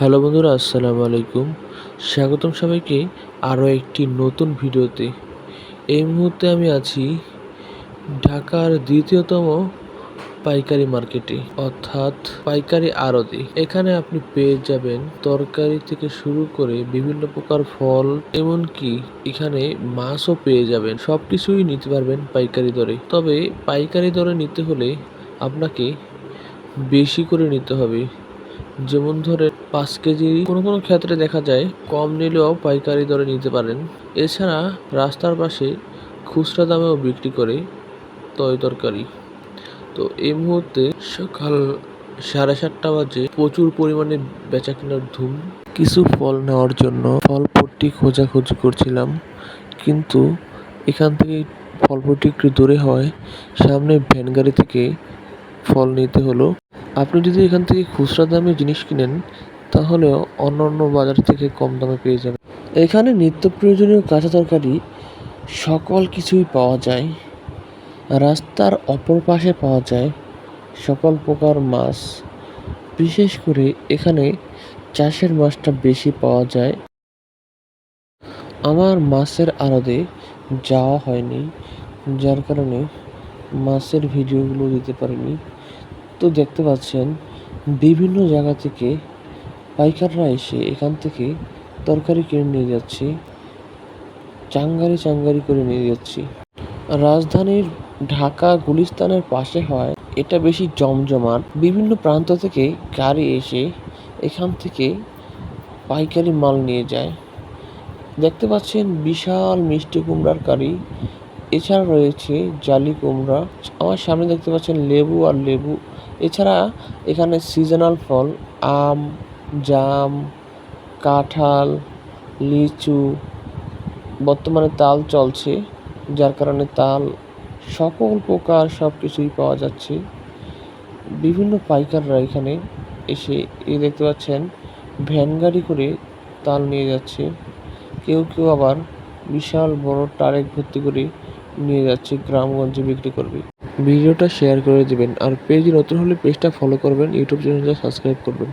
Hello বন্ধুরা, আসসালামু আলাইকুম। স্বাগতম সবাইকে আরও একটি নতুন ভিডিওতে। এই মুহূর্তে আমি আছি ঢাকার দ্বিতীয়তম পাইকারি মার্কেটে, অর্থাৎ পাইকারি আড়তে। এখানে আপনি পেয়ে যাবেন তরকারি থেকে শুরু করে বিভিন্ন প্রকার ফল, এমনকি এখানে মাছও পেয়ে যাবেন। সব কিছুই নিতে পারবেন পাইকারি দরে। তবে পাইকারি দরে নিতে হলে আপনাকে বেশি করে নিতে হবে। যেমন ধরে পাঁচ কেজি কোনো কোনো ক্ষেত্রে দেখা যায় কম নিলেও পাইকারি দরে নিতে পারেন। এছাড়া রাস্তার পাশে খুচরা দামেও বিক্রি করে তয় তরকারি। তো এই মুহূর্তে সকাল সাড়ে সাতটা বাজে প্রচুর পরিমাণে বেচা কেনার ধুম। কিছু ফল নেওয়ার জন্য ফল পট্টি খোঁজাখুঁজি করছিলাম, কিন্তু এখান থেকে ফল ফলপট্টি একটু দূরে হয়। সামনে ভ্যান গাড়ি থেকে ফল নিতে হলো। আপনি যদি এখান থেকে খুচরা দামে জিনিস কিনেন, তাহলে অন্য অন্য বাজার থেকে কম দামে পেয়ে যাবেন। এখানে নিত্য প্রয়োজনীয় কাঁচা তরকারি সকল কিছুই পাওয়া যায়। রাস্তার অপর পাশে পাওয়া যায় সকল প্রকার মাছ। বিশেষ করে এখানে চাষের মাছটা বেশি পাওয়া যায়। আমার মাছের আড়তে যাওয়া হয়নি, যার কারণে মাছের ভিডিওগুলো দিতে পারিনি। তো দেখতে পাচ্ছেন, বিভিন্ন জায়গা থেকে পাইকাররা এসে এখান থেকে তরকারি কিনে নিয়ে যাচ্ছে, চাঙ্গারি চাঙ্গারি করে নিয়ে যাচ্ছি। রাজধানীর ঢাকা গুলিস্তানের পাশে হয়, এটা বেশি জমজমাট। বিভিন্ন প্রান্ত থেকে গাড়ি এসে এখান থেকে পাইকারি মাল নিয়ে যায়। দেখতে পাচ্ছেন বিশাল মিষ্টি কুমড়ার কারি। এছাড়া রয়েছে জালি কুমড়া। আমার সামনে দেখতে পাচ্ছেন লেবু আর লেবু এছাড়া এখানে সিজনাল ফল, আম, জাম, কাঁঠাল, লিচু, বর্তমানে তাল চলছে, যার কারণে তাল সকল প্রকার সব কিছুই পাওয়া যাচ্ছে। বিভিন্ন পাইকাররা এখানে এসে এই দেখতে পাচ্ছেন, ভ্যান গাড়ি করে তাল নিয়ে যাচ্ছে। কেউ কেউ আবার বিশাল বড় টারেক ভর্তি করে নিয়ে যাচ্ছে, গ্রামগঞ্জে বিক্রি করবে। ভিডিওটা শেয়ার করে দিবেন। আর পেজ নতুন হলে পেজটা ফলো করবেন ইউটিউব চ্যানেলটা সাবস্ক্রাইব করবেন।